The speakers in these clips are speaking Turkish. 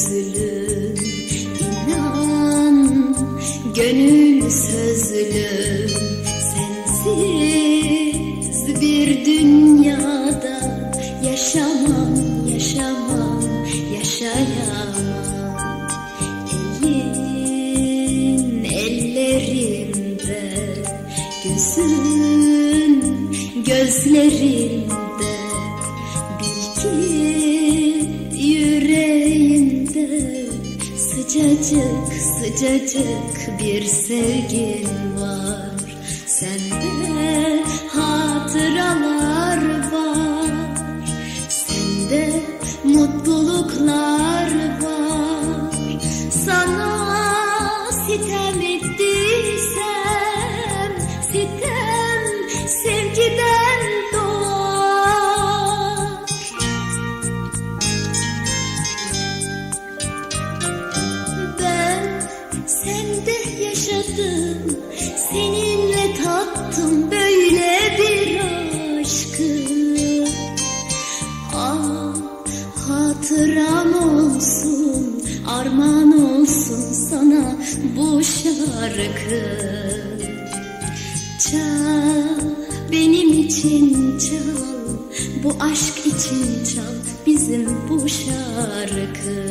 gözlüm İnan gönül sözlüm Sensiz bir dünyada Yaşamam, yaşamam, yaşayamam Elin ellerimde Gözün gözlerimde Sıcacık sıcacık bir sevgin var. Sende hatıralar var. Sende mutluluklar var. Sana sitem ettiysem yaşadım Seninle tattım böyle bir aşkı Ah hatıram olsun Armağan olsun sana bu şarkı. Çal benim için çal Bu aşk için çal bizim bu şarkı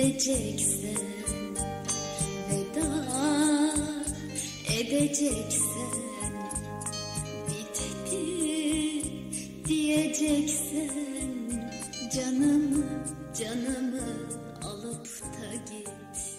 gideceksen Veda edeceksen Bitti diyeceksen Canım canımı alıp da git.